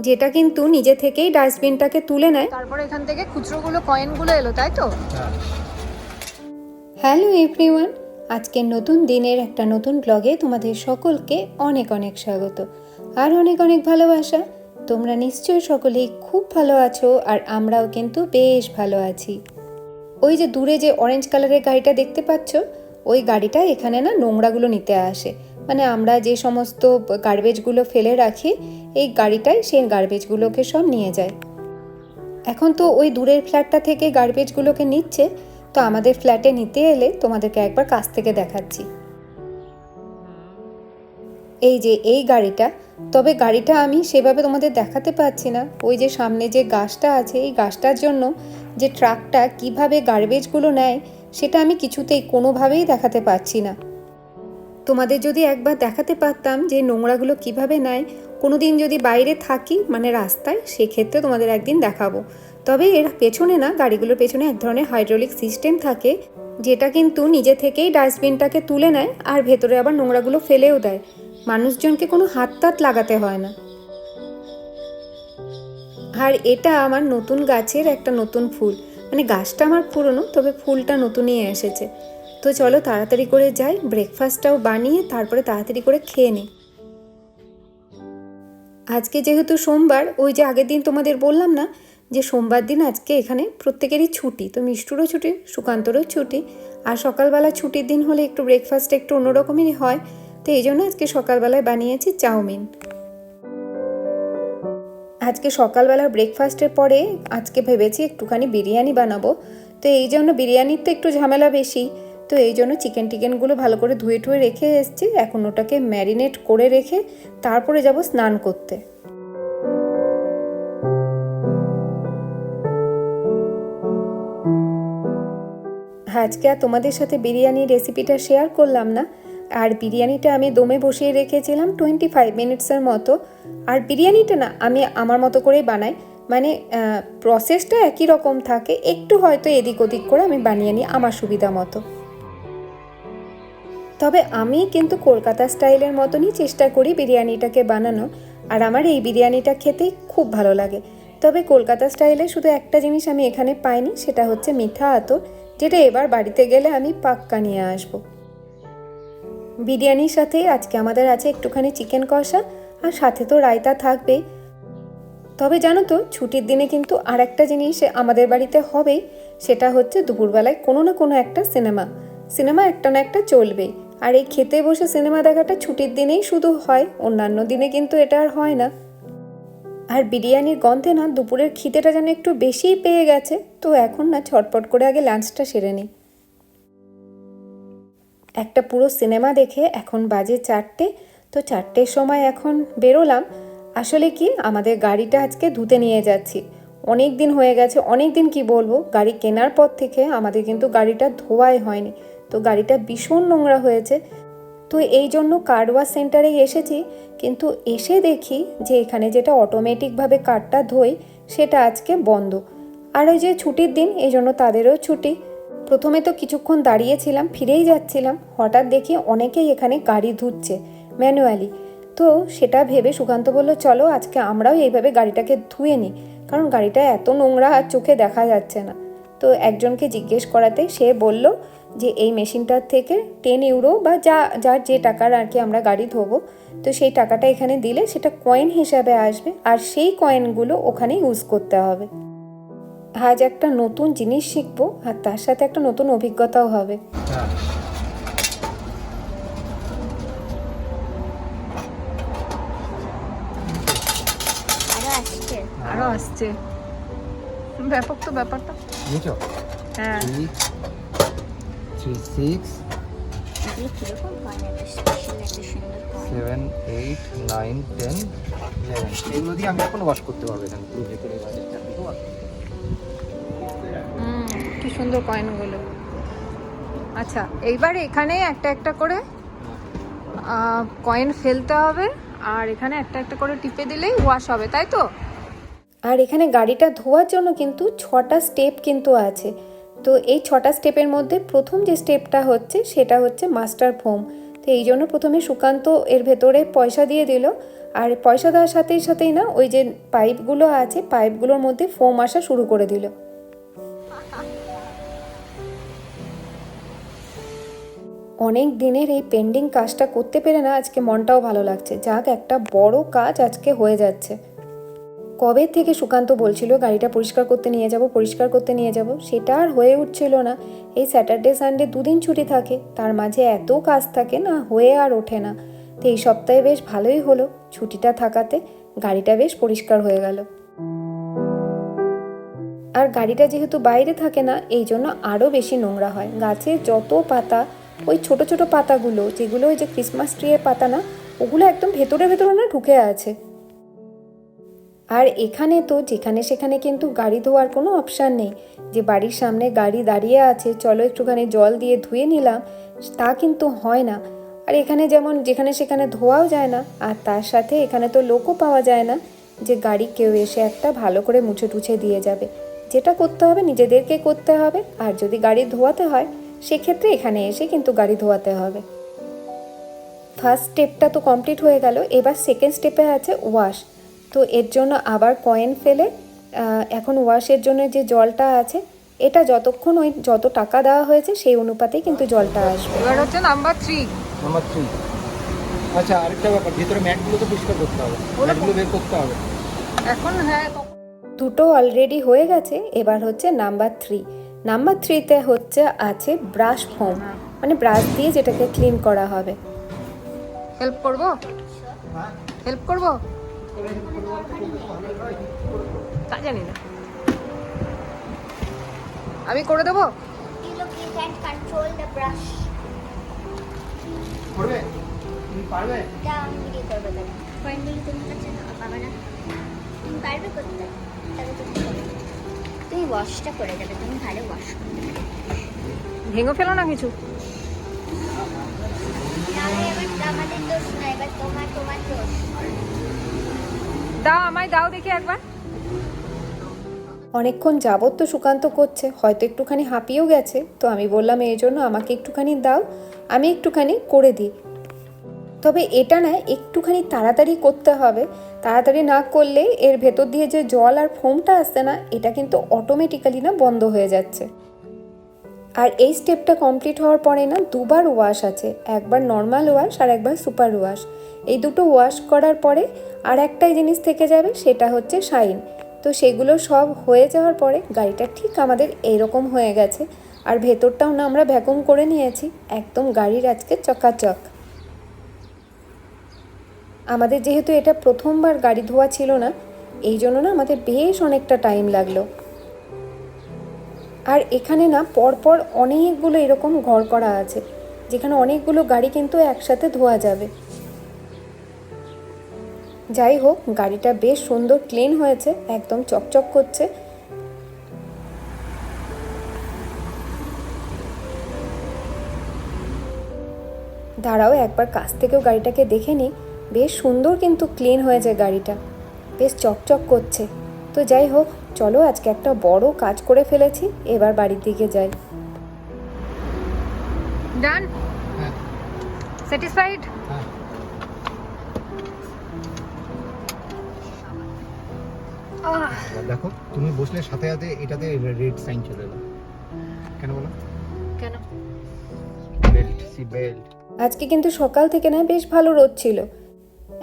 যেটা কিন্তু নিজে থেকেই ডাস্টবিনটাকে তুলে নেয়। তারপরে এখান থেকে খুচরোগুলো কয়েনগুলো এলো তাই তো? হ্যালো এভরিওয়ান আজকের নতুন দিনের একটা নতুন ব্লগে তোমাদের সকলকে অনেক অনেক স্বাগত। আর অনেক অনেক ভালোবাসা। তোমরা নিশ্চয়ই সকলেই খুব ভালো আছো আর আমরাও কিন্তু বেশ ভালো আছি। ওই যে দূরে যে অরেঞ্জ কালারের গাড়িটা দেখতে পাচ্ছ ওই গাড়িটা এখানে না নোংরাগুলো নিতে আসে। মানে আমরা যে সমস্ত গার্বেজগুলো ফেলে রাখি, এই গাড়িটাই সেই গার্বেজগুলোকে সব নিয়ে যায়। এখন তো ওই দূরের ফ্ল্যাটটা থেকে গার্বেজগুলোকে নিচ্ছে, তো আমাদের ফ্ল্যাটে নিতে এলে তোমাদেরকে একবার কাছ থেকে দেখাচ্ছি। এই যে এই গাড়িটা, তবে গাড়িটা আমি সেভাবে তোমাদের দেখাতে পারছি না। ওই যে সামনে যে গাছটা আছে, এই গাছটার জন্য যে ট্রাকটা কীভাবে গার্বেজগুলো নেয়, সেটা আমি কিছুতেই কোনোভাবেই দেখাতে পারছি না। তোমাদের যদি একবার দেখাতে পারতাম যে নোংরাগুলো কীভাবে নেয় কোনো দিন যদি বাইরে থাকি মানে রাস্তায়, সেক্ষেত্রে তোমাদের একদিন দেখাবো। তবে এর পেছনে না, গাড়িগুলোর পেছনে এক ধরনের হাইড্রোলিক সিস্টেম থাকে, যেটা কিন্তু নিজে থেকেই ডাস্টবিনটাকে তুলে নেয় আর ভেতরে আবার নোংরাগুলো ফেলেও দেয়। মানুষজনকে কোনো হাত তাত লাগাতে হয় না। আর এটা আমার নতুন গাছের একটা নতুন ফুল। মানে গাছটা আমার পুরনো, তবে ফুলটা নতুনই এসেছে। তো চলো তাড়াতাড়ি করে যাই ব্রেকফাস্টটাও বানিয়ে তারপরে তাড়াতাড়ি করে খেয়ে নিই। আজকে যেহেতু সোমবার, ওই যে আগের দিন তোমাদের বললাম না যে সোমবার দিন আজকে এখানে প্রত্যেকেরই ছুটি, তো মিষ্টুরও ছুটি, সুকান্তরও ছুটি, আর সকালবেলা ছুটির দিন হলে একটু ব্রেকফাস্ট একটু অন্যরকমই হয়, তো এই জন্য আজকে সকালবেলায় বানিয়েছি চাউমিন। আজকে সকালবেলার ব্রেকফাস্টের পরে আজকে ভেবেছি একটুখানি বিরিয়ানি বানাবো, তো এই জন্য বিরিয়ানির তো একটু ঝামেলা বেশি তো এই জন্য চিকেন টিকেনগুলো ভালো করে ধুয়ে টুয়ে রেখে এসেছি। এখন ওটাকে ম্যারিনেট করে রেখে তারপরে যাব স্নান করতে। আজকে আর তোমাদের সাথে বিরিয়ানির রেসিপিটা শেয়ার করলাম না। আর বিরিয়ানিটা আমি দমে বসিয়ে রেখেছিলাম টোয়েন্টি ফাইভ মিনিটসের মতো। আর বিরিয়ানিটা না আমি আমার মতো করেই বানাই। মানে প্রসেসটা একই রকম থাকে। একটু হয়তো এদিক ওদিক করে আমি বানিয়ে নিই আমার সুবিধা মতো। তবে আমি কিন্তু কলকাতা স্টাইলের মতনই চেষ্টা করি বিরিয়ানিটাকে বানানো, আর আমার এই বিরিয়ানিটা খেতেই খুব ভালো লাগে। তবে কলকাতা স্টাইলে শুধু একটা জিনিস আমি এখানে পাইনি, সেটা হচ্ছে মিঠা আতর, যেটা এবার বাড়িতে গেলে আমি পাক্কা নিয়ে আসব। বিরিয়ানির সাথে আজকে আমাদের আছে একটুখানি চিকেন কষা, আর সাথে তো রায়তা থাকবেই। তবে জানো তো, ছুটির দিনে কিন্তু আর একটা জিনিস আমাদের বাড়িতে হবেই, সেটা হচ্ছে দুপুরবেলায় কোনো না কোনো একটা সিনেমা। সিনেমা একটা না একটা চলবেই। আর এই খেতে বসে সিনেমা দেখাটা ছুটির দিনেই শুধু হয়, অন্যান্য দিনে কিন্তু এটা আর হয় না। আর বিরিয়ানির গন্ধে না দুপুরের খিদেটা যেন একটু বেশিই পেয়ে গেছে, তো এখন না ছটপট করে আগে লাঞ্চটা সেরে নিই। একটা পুরো সিনেমা দেখে এখন বাজে চারটে, তো চারটের সময় এখন বেরোলাম। আসলে কি, আমাদের গাড়িটা আজকে ধুতে নিয়ে যাচ্ছি। অনেক দিন হয়ে গেছে, অনেক দিন কি বলব, গাড়ি কেনার পর থেকে আমাদের কিন্তু গাড়িটা ধোয়াই হয়নি। তো গাড়িটা ভীষণ নোংরা হয়েছে। তো এই জন্য কার ওয়াশ সেন্টারে এসেছি, কিন্তু এসে দেখি যে এখানে যেটা অটোমেটিকভাবে কারটা ধোয় সেটা আজকে বন্ধ। আর ওই যে ছুটির দিন, এই জন্য তাদেরও ছুটি। প্রথমে তো কিছুক্ষণ দাঁড়িয়েছিলাম, ফিরেই যাচ্ছিলাম। হঠাৎ দেখি অনেকেই এখানে গাড়ি ধুচ্ছে, ম্যানুয়ালি। তো সেটা ভেবে সুকান্ত বলল, চলো, আজকে আমরাও এইভাবে গাড়িটাকে ধুয়ে নিই, কারণ গাড়িটা এত নোংরা আর চোখে দেখা যাচ্ছে না। তো একজনকে জিজ্ঞেস করাতে সে বলল যে এই মেশিনটার থেকে টেন ইউরো বা যা যার যে টাকার আর কি আমরা গাড়ি ধোবো তো সেই টাকাটা এখানে দিলে সেটা কয়েন হিসাবে আসবে আর সেই কয়েনগুলো ওখানে ইউজ করতে হবে। আজ একটা নতুন জিনিস শিখব আর তার সাথে একটা নতুন অভিজ্ঞতাও হবে। আরও আসছে? ব্যাপক তো ব্যাপারটা। হ্যাঁ। Three six seven eight nine ten eleven এগুলো দিয়ে আমি এখন ওয়াশ করতে পারব এখানে। পুরো ভেতরে হুম কি সুন্দর কয়েনগুলো আচ্ছা এইবার এখানে একটা একটা করে কয়েন ফেলতে হবে আর এখানে একটা একটা করে টিপে দিলেই ওয়াশ হবে তাই তো? আর এখানে গাড়িটা ধোয়ার জন্য কিন্তু ছটা স্টেপ কিন্তু আছে। তো এই ছটা স্টেপের মধ্যে প্রথম যে স্টেপটা হচ্ছে সেটা হচ্ছে মাস্টার ফোম। তো এই জন্য প্রথমে সুকান্ত এর ভেতরে পয়সা দিয়ে দিল। আর পয়সা দেওয়ার সাথেই সাথেই না ওই যে পাইপগুলো আছে, পাইপগুলোর মধ্যে ফোম আসা শুরু করে দিল। অনেক দিনের এই পেন্ডিং কাজটা করতে পেরে না আজকে মনটাও ভালো লাগছে। যাক, একটা বড় কাজ আজকে হয়ে যাচ্ছে। কবে থেকে সুকান্ত বলছিল, গাড়িটা পরিষ্কার করতে নিয়ে যাব, পরিষ্কার করতে নিয়ে যাব? সেটা আর হয়ে উঠছিল না। এই স্যাটারডে সানডে দুদিন ছুটি থাকে, তার মাঝে এত কাজ থাকে না, হয়ে আর ওঠে না। তো এই সপ্তাহে বেশ ভালোই হলো ছুটিটা থাকাতে, গাড়িটা বেশ পরিষ্কার হয়ে গেল। আর গাড়িটা যেহেতু বাইরে থাকে না, এই জন্য আরও বেশি নোংরা হয়। গাছে যত পাতা, ওই ছোট ছোট পাতাগুলো, যেগুলো ওই যে ক্রিসমাস ট্রিয়ের পাতা না, ওগুলো একদম ভেতরে ভেতরে না ঢুকে আছে। আর এখানে তো যেখানে সেখানে কিন্তু গাড়ি ধোয়ার কোনো অপশান নেই। যে বাড়ির সামনে গাড়ি দাঁড়িয়ে আছে, চলো একটুখানি জল দিয়ে ধুয়ে নিলাম, তা কিন্তু হয় না। আর এখানে যেমন যেখানে সেখানে ধোয়াও যায় না, আর তার সাথে এখানে তো লোকও পাওয়া যায় না যে গাড়ি কেউ এসে একটা ভালো করে মুছে টুছে দিয়ে যাবে। যেটা করতে হবে, নিজেদেরকে করতে হবে, আর যদি গাড়ি ধোয়াতে হয়, সেক্ষেত্রে এখানে এসে কিন্তু গাড়ি ধোয়াতে হবে। ফার্স্ট স্টেপটা তো কমপ্লিট হয়ে গেল, এবার সেকেন্ড স্টেপে আছে ওয়াশ তো এর জন্য আবার কয়েন ফেলে এখন ওয়াশের জন্য যে জলটা আছে এটা যতক্ষণ ওই যত টাকা দেওয়া হয়েছে সেই অনুপাতেই কিন্তু জলটা আসবে। এবার হচ্ছে নাম্বার থ্রি নাম্বার থ্রি আচ্ছা আরেকটা ব্যাপার ভিতরে ম্যাটগুলো তো পরিষ্কার করতে হবে। ম্যাটগুলো বের করতে হবে। এখন হ্যাঁ দুটো অলরেডি হয়ে গেছে এবার হচ্ছে নাম্বার থ্রি নাম্বার থ্রিতে হচ্ছে আছে ব্রাশ ফোম মানে ব্রাশ দিয়ে যেটাকে ক্লিন করা হবে। হেল্প করব? হেল্প করব? তা জানি না আমি করে দেবো? করবে? তুমি পারবে? আমি ভিডিও করব তাহলে? ফ্রেন্ডিং তুমি করছ না তুমি পারবে করতে? তাহলে তুমি তুমি ওয়াশটা করে দেবে তুমি ভালো ওয়াশ ভেঙে ফেলো না কিছু? এবার আমাদের দোষ না এবার তোমার তোমার দোষ। দাও আমায়, দাও দেখি একবার। অনেকক্ষণ যাবত তো সুকান্ত করছে, হয়তো একটুখানি হাঁপিয়েও গেছে, তো আমি বললাম এই জন্য আমাকে একটুখানি দাও, আমি একটুখানি করে দিই। তবে এটা না, একটুখানি তাড়াতাড়ি করতে হবে। তাড়াতাড়ি না করলে এর ভেতর দিয়ে যে জল আর ফোমটা আসছে না, এটা কিন্তু অটোমেটিক্যালি না বন্ধ হয়ে যাচ্ছে। আর এই স্টেপটা কমপ্লিট হওয়ার পরে না দুবার ওয়াশ আছে, একবার নর্মাল ওয়াশ আর একবার সুপার ওয়াশ এই দুটো ওয়াশ করার পরে আর একটাই জিনিস থেকে যাবে, সেটা হচ্ছে শাইন তো সেগুলো সব হয়ে যাওয়ার পরে গাড়িটা ঠিক আমাদের এইরকম হয়ে গেছে। আর ভেতরটাও না আমরা ভ্যাকুম করে নিয়েছি, একদম গাড়ির আজকে চকাচক। আমাদের যেহেতু এটা প্রথমবার গাড়ি ধোয়া ছিল না, এই জন্য না আমাদের বেশ অনেকটা টাইম লাগল। আর এখানে না পরপর অনেকগুলো এরকম ঘর করা আছে, যেখানে অনেকগুলো গাড়ি কিন্তু একসাথে ধোয়া যাবে। যাই হোক, গাড়িটা বেশ সুন্দর ক্লিন হয়েছে, একদম চকচক করছে। দাঁড়াও, একবার কাছ থেকেও গাড়িটাকে দেখে নিই। বেশ সুন্দর কিন্তু ক্লিন হয়েছে গাড়িটা। বেশ চকচক করছে। তো যাই হোক চলো আজকে একটা বড় কাজ করে ফেলেছি এবার বাড়ির দিকে যাই। ডান হ্যাঁ। স্যাটিসফাইড হ্যাঁ। দেখো তুমি বসলে সাথে সাথে এটাতে রেড সাইন চলে এলো। কেন বলো? কেন? বেল্ট সি বেল্ট আজকে কিন্তু সকাল থেকে না বেশ ভালো রোদ ছিল।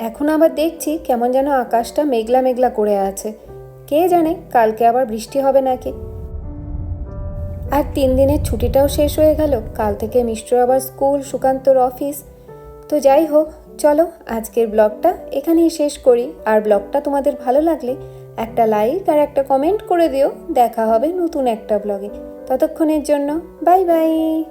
এখন আবার দেখছি কেমন যেন আকাশটা মেঘলা মেঘলা করে আছে। কে জানে, কালকে আবার বৃষ্টি হবে নাকি? আর তিন দিনের ছুটিটাও শেষ হয়ে গেল। কাল থেকে মিষ্টর আবার স্কুল, সুকান্তর অফিস। তো যাই হোক, চলো আজকের ব্লগটা এখানেই শেষ করি। আর ব্লগটা তোমাদের ভালো লাগলে একটা লাইক আর একটা কমেন্ট করে দিও। দেখা হবে নতুন একটা ব্লগে। ততক্ষণের জন্য বাই বাই।